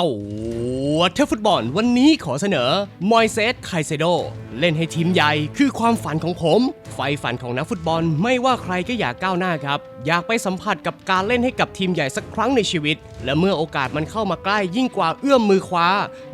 ตัวเทฟุตบอลวันนี้ขอเสนอ มอยเซส ไคเซโด เล่นให้ทีมใหญ่คือความฝันของผม ไฟฝันของนักฟุตบอลไม่ว่าใครก็อยากก้าวหน้าครับ อยากไปสัมผัสกับการเล่นให้กับทีมใหญ่สักครั้งในชีวิต และเมื่อโอกาสมันเข้ามาใกล้ยิ่งกว่าเอื้อมมือคว้า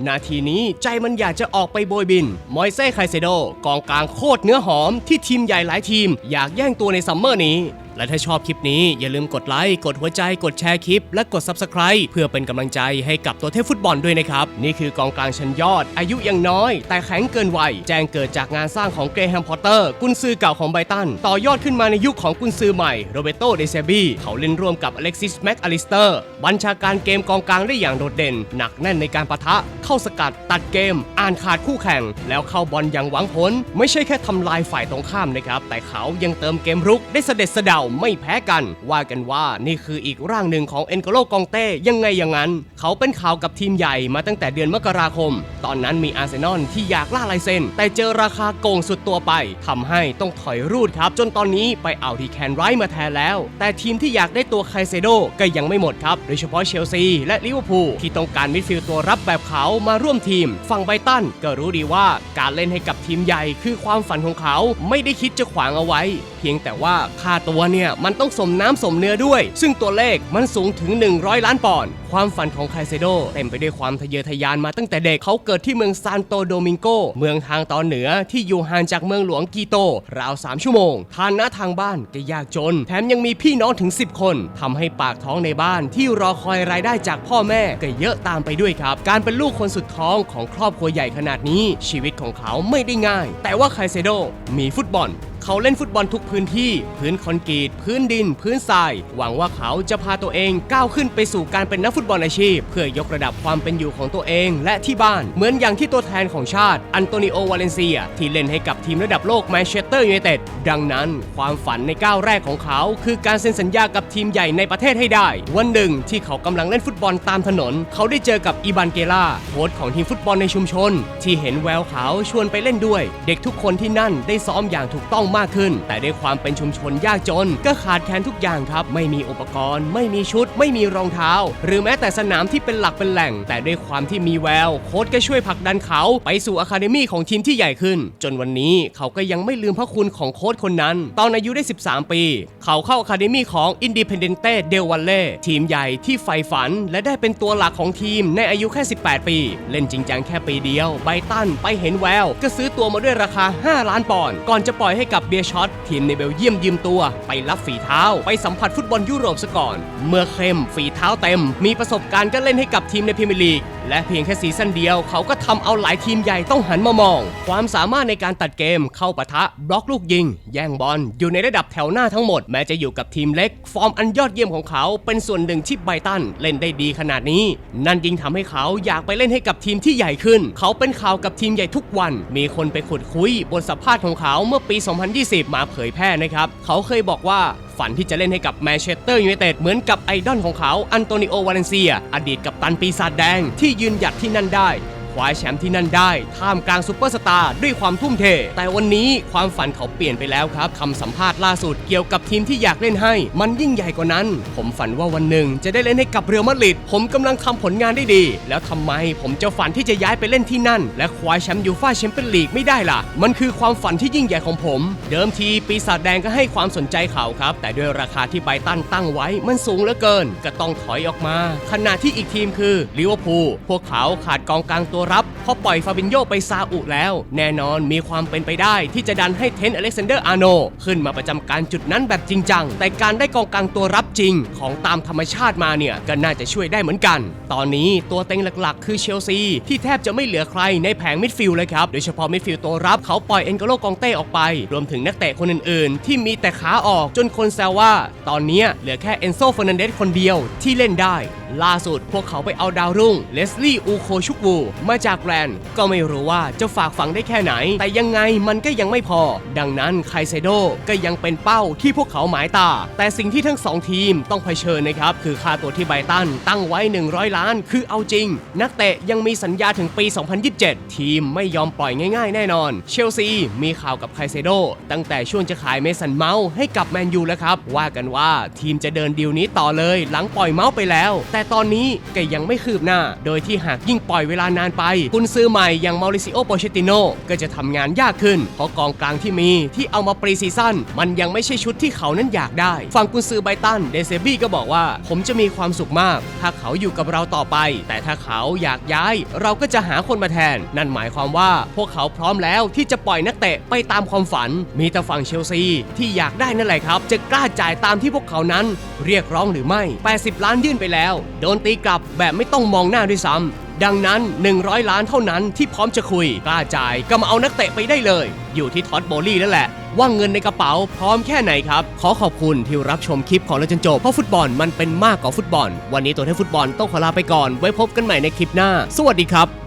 นาทีนี้ใจมันอยากจะออกไปโบยบิน มอยเซ่ไคเซโด กองกลางโคตรเนื้อหอมที่ทีมใหญ่หลายทีม อยากแย่งตัวในซัมเมอร์นี้ และถ้าชอบคลิปนี้อย่าลืมกดไลค์กดหัวใจกดแชร์คลิป และกด Subscribe เพื่อเป็นกำลังใจให้กับตัวเทพฟุตบอลด้วยนะครับ นี่คือกองกลางชั้นยอด อายุยังน้อย แต่แข็งเกินวัยแจ้งเกิดจากงานสร้างของเกรแฮมพอตเตอร์กุนซือเก่าของไบตัน ต่อยอดขึ้นมาในยุคของกุนซือใหม่โรเบโตเดเซบีเขาเล่นร่วมกับอเล็กซิสแม็กอลิสเตอร์บัญชาการเกมกองกลางได้อย่างโดดเด่น หนักแน่นในการปะทะ เข้าสกัดตัดเกม อ่านขาดคู่แข่ง แล้วเข้าบอลอย่างหวังผล ไม่ใช่แค่ทำลายฝ่ายตรงข้ามนะครับแต่เขายังเติมเกมรุกได้เสด็จเสดาไม่แพ้กัน ว่ากันว่านี่คืออีกร่างหนึ่งของเอ็นโกโลกองเต้ยังไงอย่างนั้น เขาเป็นข่าวกับทีมใหญ่มาตั้งแต่เดือนมกราคม ตอนนั้นมีอาร์เซนอลที่อยากล่าลายเซ็นแต่เจอราคาโกงสุดตัวไปทำให้ต้องถอยรูดครับ จนตอนนี้ไปเอาทีแคนไรมาแทนแล้ว แต่ทีมที่อยากได้ตัวไคเซโดก็ยังไม่หมดครับโดยเฉพาะเชลซีและลิเวอร์พูลที่ต้องการมิดฟิลด์ตัวรับแบบเขามาร่วมทีม ฝั่งไบตันก็รู้ดีว่าการเล่นให้กับทีมใหญ่คือความฝันของเขาไม่ได้คิดจะขวางเอาไว้ พียงแต่ว่าค่าตัวเนี่ยมันต้องสมน้ำสมเนื้อด้วย ซึ่งตัวเลขมันสูงถึง 100 ล้านปอนด์ความฝันของไคเซโดเต็มไปด้วยความทะเยอทะยานมาตั้งแต่เด็กเขาเกิดที่เมืองซานโตโดมิงโก เมืองทางตอนเหนือที่อยู่ห่างจากเมืองหลวงกีโต ราว 3 ชั่วโมงฐานะทางบ้านก็ยากจน แถมยังมีพี่น้องถึง 10 คนทำให้ปากท้องในบ้านที่รอคอยรายได้จากพ่อแม่ก็เยอะตามไปด้วยครับ การเป็นลูกคนสุดท้องของครอบครัวใหญ่ขนาดนี้ ชีวิตของเขาไม่ได้ง่าย แต่ว่าไคเซโดมีฟุตบอล เขาเล่นฟุตบอลทุกพื้นที่ พื้นคอนกรีต พื้นดิน พื้นทราย หวังว่าเขาจะพาตัวเองก้าวขึ้นไปสู่การเป็นนักฟุตบอลอาชีพ เพื่อยกระดับความเป็นอยู่ของตัวเองและที่บ้าน เหมือนอย่างที่ตัวแทนของชาติ อันโตนิโอ วาเลนเซีย ที่เล่นให้กับทีมระดับโลกแมนเชสเตอร์ยูไนเต็ด ดังนั้น ความฝันในก้าวแรกของเขา คือการเซ็นสัญญากับทีมใหญ่ในประเทศให้ได้ วันหนึ่งที่เขากำลังเล่นฟุตบอลตามถนน เขาได้เจอกับอีบานเกล่าโค้ชของทีมฟุตบอลในชุมชน ที่เห็นแววเขาชวนไปเล่นด้วย เด็กทุกคนที่นั่นได้ซ้อมอย่างถูกต้องมากขึ้น แต่ด้วยความเป็นชุมชนยากจน ก็ขาดแคลนทุกอย่างครับ ไม่มีอุปกรณ์ ไม่มีชุด ไม่มีรองเท้า หรือแม้แต่สนามที่เป็นหลักเป็นแหล่ง แต่ด้วยความที่มีแวว โค้ชก็ช่วยผลักดันเขาไปสู่อะคาเดมี่ของทีมที่ใหญ่ขึ้น จนวันนี้เขาก็ยังไม่ลืมพระคุณของโค้ชคนนั้น ตอนอายุได้ 13 ปี เขาเข้าอะคาเดมี่ของ Independente del Valle ทีมใหญ่ที่ใฝ่ฝัน และได้เป็นตัวหลักของทีมในอายุแค่ 18 ปี เล่นจริงจังแค่ปีเดียวไบตันไปเห็นแวว ก็ซื้อตัวมาด้วยราคา 5 ล้านปอนด์ก่อนจะปล่อยให้กับเบียช็อตทีมในเบลเยียมยืมตัว ไปรับฝีเท้า ไปสัมผัสฟุตบอลยุโรปซะก่อน เมื่อเข้มฝีเท้าเต็ม มีประสบการณ์ก็เล่นให้กับทีมในพรีเมียร์ลีก และเพียงแค่ซีซั่นเดียวเขาก็ทำเอาหลายทีมใหญ่ต้องหันมามอง ความสามารถในการตัดเกมเข้าปะทะ บล็อกลูกยิง แย่งบอลอยู่ในระดับแถวหน้าทั้งหมด แม้จะอยู่กับทีมเล็ก ฟอร์มอันยอดเยี่ยมของเขาเป็นส่วนหนึ่งที่ไบตันเล่นได้ดีขนาดนี้ นั่นยิ่งทำให้เขาอยากไปเล่นให้กับทีมที่ใหญ่ขึ้น เขาเป็นข่าวกับทีมใหญ่ทุกวัน มีคนไปขุดคุยบทสัมภาษณ์ของเขาเมื่อปี2020 มาเผยแพร่นะครับ เขาเคยบอกว่าฝันที่จะเล่นให้กับแมนเชสเตอร์ยูไนเต็ดเหมือนกับไอดอลของเขา อันโตนิโอ วาเลนเซีย อดีตกับตันปีศาจแดงที่ยืนหยัดที่นั่นได้ คว้าแชมป์ที่นั่นได้ท่ามกลางซูเปอร์สตาร์ด้วยความทุ่มเท แต่วันนี้ความฝันเขาเปลี่ยนไปแล้วครับคำสัมภาษณ์ล่าสุดเกี่ยวกับทีมที่อยากเล่นให้ มันยิ่งใหญ่กว่านั้น ผมฝันว่าวันหนึ่งจะได้เล่นให้กับเรอัลมาดริดผมกำลังทำผลงานได้ดี แล้วทำไมผมจะฝันที่จะย้ายไปเล่นที่นั่น และคว้าแชมป์ยูฟ่าแชมเปี้ยนลีกไม่ได้ล่ะ มันคือความฝันที่ยิ่งใหญ่ของผม เดิมทีปีศาจแดงก็ให้ความสนใจเขาครับ แต่ด้วยราคาที่ไบตันตั้งไว้มันสูงเหลือเกิน ก็ต้องถอยออกมา ขณะที่อีกทีมคือลิเวอร์พูลพวกเขาขาดกองกลางตัวรับเพราะปล่อยฟาบินโยไปซาอุแล้ว แน่นอนมีความเป็นไปได้ที่จะดันให้เทนต์อเล็กซานเดอร์อาโนขึ้นมาประจำการจุดนั้นแบบจริงจัง แต่การได้กองกลางตัวรับจริงของตามธรรมชาติมาเนี่ยก็น่าจะช่วยได้เหมือนกัน ตอนนี้ตัวเต็งหลักๆ คือเชลซี ที่แทบจะไม่เหลือใครในแผงมิดฟิลด์เลยครับ โดยเฉพาะมิดฟิลด์ตัวรับเขาปล่อยเอ็นโกโลกองเต้ออกไป รวมถึงนักเตะคนอื่นๆ ที่มีแต่ขาออกจนคนแซวว่า ตอนนี้เหลือแค่เอนโซเฟอร์นันเดสคนเดียวที่เล่นได้ ล่าสุดพวกเขาไปเอาดาวรุ่งเลสลี่อูโคชุกวูมาจากแกรนด์ก็ไม่รู้ว่าจะฝากฝังได้แค่ไหน แต่ยังไงมันก็ยังไม่พอ ดังนั้นไคเซโดก็ยังเป็นเป้าที่พวกเขาหมายตา แต่สิ่งที่ทั้งสองทีมต้องเผชิญนะครับ คือค่าตัวที่ไบตันตั้งไว้ 100 ล้าน คือเอาจริง นักเตะยังมีสัญญาถึงปี 2027 ทีมไม่ยอมปล่อยง่ายๆ แน่นอน เชลซีมีข่าวกับไคเซโดตั้งแต่ช่วงจะขายเมสันเมาส์ให้กับแมนยูแล้วครับว่ากันว่าทีมจะเดินดีลนี้ต่อเลย หลังปล่อยเมาส์ไปแล้ว แต่ตอนนี้ก็ยังไม่คืบหน้า โดยที่หากยิ่งปล่อยเวลานานไป กุนซื้อใหม่อย่างมาริซิโอโปเชติโนก็จะทำงานยากขึ้น เพราะกองกลางที่มีที่เอามาปรีซีซั่นมันยังไม่ใช่ชุดที่เขานั้นอยากได้ ฝั่งกุนซื้อไบตันเดเซบี้ก็บอกว่า ผมจะมีความสุขมาก ถ้าเขาอยู่กับเราต่อไป แต่ถ้าเขาอยากย้าย เราก็จะหาคนมาแทน นั่นหมายความว่าพวกเขาพร้อมแล้วที่จะปล่อยนักเตะไปตามความฝัน มีแต่ฝั่งเชลซีที่อยากได้นั่นแหละครับ จะกล้าจ่ายตามที่พวกเขานั้น เรียกร้องหรือไม่ 80 ล้านยื่นไปแล้วโดนตีกลับแบบไม่ต้องมองหน้าด้วยซ้ำดังนั้น 100 ล้านเท่านั้นที่พร้อมจะคุยกล้าจ่ายก็มาเอานักเตะไปได้เลย อยู่ที่ท็อตโบลี่นั่นแหละว่าเงินในกระเป๋าพร้อมแค่ไหนครับ ขอขอบคุณที่รับชมคลิปของเราจนจบ เพราะฟุตบอลมันเป็นมากกว่าฟุตบอล วันนี้ตัวแทนฟุตบอลต้องขอลาไปก่อน ไว้พบกันใหม่ในคลิปหน้า สวัสดีครับ